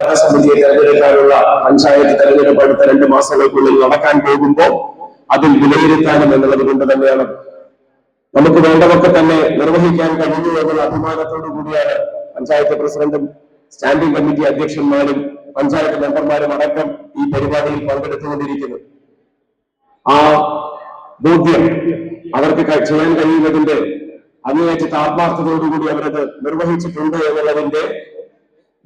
ഭരണസമിതിയെ തെരഞ്ഞെടുക്കാനുള്ള പഞ്ചായത്ത് തെരഞ്ഞെടുപ്പ് അടുത്ത രണ്ട് മാസങ്ങൾക്കുള്ളിൽ നടക്കാൻ പോകുമ്പോൾ അതിൽ വിലയിരുത്താനും എന്നുള്ളത് കൊണ്ട് തന്നെയാണ്. നമുക്ക് വേണ്ടതൊക്കെ തന്നെ നിർവഹിക്കാൻ കഴിഞ്ഞു എന്നുള്ള അഭിമാനത്തോടു കൂടിയാണ് പഞ്ചായത്ത് പ്രസിഡന്റും സ്റ്റാൻഡിംഗ് കമ്മിറ്റി അധ്യക്ഷന്മാരും പഞ്ചായത്ത് മെമ്പർമാരും അടക്കം ഈ പരിപാടിയിൽ പങ്കെടുത്തുകൊണ്ടിരിക്കുന്നത്. ആ ബോധ്യം അവർക്ക് ചെയ്യാൻ കഴിയുന്നതിന്റെ അങ്ങേയറ്റത്തെ ആത്മാർത്ഥതയോടുകൂടി അവരത് നിർവഹിച്ചിട്ടുണ്ട് എന്നുള്ളതിന്റെ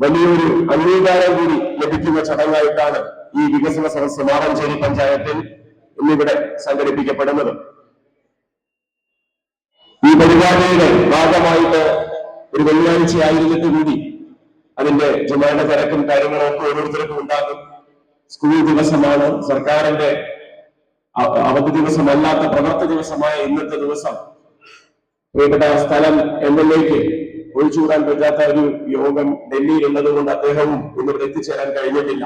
വലിയൊരു അംഗീകാരം കൂടി ലഭിക്കുന്ന ചടങ്ങായിട്ടാണ് ഈ വികസന സദസ് മാറഞ്ചേരി പഞ്ചായത്തിൽ ഇന്നിവിടെ സംഘടിപ്പിക്കപ്പെടുന്നത്. ഈ പരിപാടിയുടെ ഭാഗമായിട്ട് ഒരു വെള്ളിയാഴ്ച ആയിരുന്നിട്ട് കൂടി അതിന്റെ ജുമാന്റെ തിരക്കും കാര്യങ്ങളും ഒക്കെ ഓരോരുത്തർക്കും ഉണ്ടാകും. സ്കൂൾ ദിവസമാണ് സർക്കാരിന്റെ അവധി ദിവസമല്ലാത്ത പ്രവർത്തി ദിവസമായ ഇന്നത്തെ ദിവസം. പ്രിയപ്പെട്ട സ്ഥലം എം എൽ എക്ക് ഒഴിച്ചുകൂടാൻ പറ്റാത്ത ഒരു യോഗം ഡൽഹിയിൽ ഉള്ളതുകൊണ്ട് അദ്ദേഹവും ഇന്നിവിടെ എത്തിച്ചേരാൻ കഴിഞ്ഞിട്ടില്ല.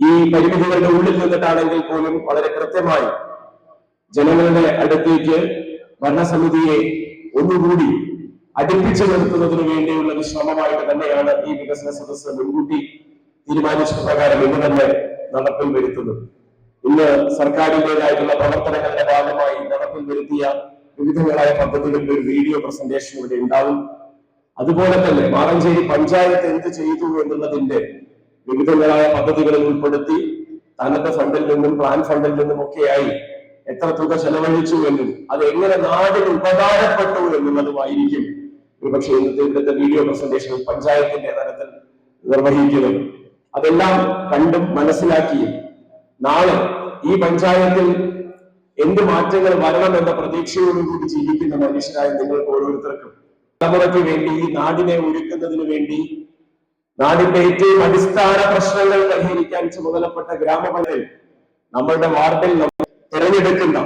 ഈ പരിമിതികളുടെ ഉള്ളിൽ നിന്നിട്ടാണെങ്കിൽ പോലും വളരെ കൃത്യമായി ജനങ്ങളുടെ അടുത്തേക്ക് ഭരണസമിതിയെ ഒന്നുകൂടി അടുപ്പിച്ചു നിർത്തുന്നതിന് വേണ്ടിയുള്ള ഒരു ശ്രമമായിട്ട് തന്നെയാണ് ഈ വികസന സദസ്സ് മുൻകൂട്ടി തീരുമാനിച്ച പ്രകാരം ഇന്ന് തന്നെ നടപ്പിൽ വരുത്തുന്നത്. ഇന്ന് സർക്കാരിന്റേതായിട്ടുള്ള പ്രവർത്തനങ്ങളുടെ ഭാഗമായി നടപ്പിൽ വരുത്തിയ വിവിധങ്ങളായ പദ്ധതികളുടെ ഒരു വീഡിയോ പ്രസന്റേഷൻ ഇവിടെ ഉണ്ടാവും അതുപോലെ തന്നെ മാറഞ്ചേരി പഞ്ചായത്ത് എന്ത് ചെയ്തു എന്നുള്ളതിന്റെ വിവിധങ്ങളായ പദ്ധതികളിൽ ഉൾപ്പെടുത്തി തനത് ഫണ്ടിൽ നിന്നും പ്ലാൻ ഫണ്ടിൽ നിന്നും ഒക്കെയായി എത്ര തുക ചെലവഴിച്ചു എന്നും അത് എങ്ങനെ നാടിന് ഉപകാരപ്പെട്ടു എന്നുള്ളതുമായിരിക്കും ഒരുപക്ഷെ ഇന്നത്തെ ഇവിടുത്തെ വീഡിയോ പ്രസന്റേഷൻ പഞ്ചായത്തിന്റെ തലത്തിൽ നിർവഹിക്കുന്നത്. അതെല്ലാം കണ്ടും മനസ്സിലാക്കിയും നാളെ ഈ പഞ്ചായത്തിൽ എന്ത് മാറ്റങ്ങൾ വരണം എന്ന പ്രതീക്ഷയോടുകൂടി ജീവിക്കുന്ന മനുഷ്യരായ നിങ്ങൾക്ക് ഓരോരുത്തർക്കും. തലമുറയ്ക്ക് വേണ്ടി ഈ നാടിനെ ഒരുക്കുന്നതിന് വേണ്ടി നാടിന്റെ ഏറ്റവും അടിസ്ഥാന പ്രശ്നങ്ങൾ പരിഹരിക്കാൻ ചുമതലപ്പെട്ട ഗ്രാമപഞ്ചായത്തിൽ നമ്മളുടെ വാർഡിൽ നമ്മൾ തിരഞ്ഞെടുക്കുന്ന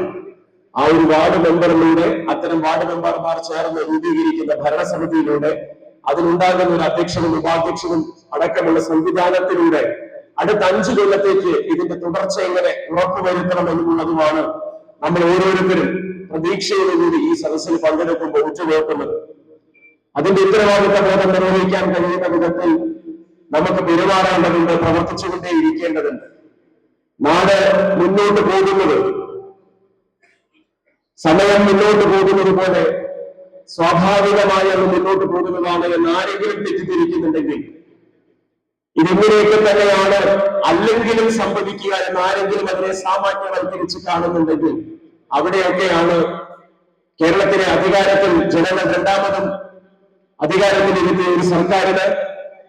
ആ ഒരു വാർഡ് മെമ്പറിലൂടെ അത്തരം വാർഡ് മെമ്പർമാർ ചേർന്ന് രൂപീകരിക്കുന്ന ഭരണസമിതിയിലൂടെ അതിനുണ്ടാകുന്ന ഒരു അധ്യക്ഷനും ഉപാധ്യക്ഷനും അടക്കമുള്ള സംവിധാനത്തിലൂടെ അടുത്ത അഞ്ചു കൊല്ലത്തേക്ക് ഇതിന്റെ തുടർച്ച എങ്ങനെ ഉറപ്പുവരുത്തണം എന്നുള്ളതുമാണ് നമ്മൾ ഓരോരുത്തരും പ്രതീക്ഷയോടുകൂടി ഈ സദസ്സിൽ പങ്കെടുക്കുമ്പോൾ ഉറ്റുനോക്കുന്നത്. അതിന്റെ ഉത്തരവാദിത്ത ബോധം നിർവഹിക്കാൻ കഴിയുന്ന വിധത്തിൽ നമുക്ക് പെരുമാറേണ്ടതുണ്ട് പ്രവർത്തിച്ചുകൊണ്ടേ ഇരിക്കേണ്ടതുണ്ട് നാട് മുന്നോട്ട് പോകുന്നത് സമയം മുന്നോട്ട് പോകുന്നത് പോലെ സ്വാഭാവികമായി അത് മുന്നോട്ട് പോകുന്നതാണ് എന്ന് ആരെങ്കിലും തെറ്റിദ്ധരിക്കുന്നുണ്ടെങ്കിൽ ഇതിങ്ങനെയൊക്കെ തന്നെയാണ് അല്ലെങ്കിലും സംഭവിക്കുക എന്ന് ആരെങ്കിലും അതിനെ സാമാന്യവൽക്കരിച്ച് കാണുന്നുണ്ടെങ്കിൽ അവിടെയൊക്കെയാണ് കേരളത്തിലെ അധികാരത്തിൽ ജനങ്ങൾ രണ്ടാമതും അധികാരത്തിലിരുത്തിയ ഒരു സർക്കാരിന്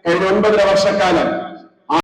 കഴിഞ്ഞ ഒൻപതര വർഷക്കാലം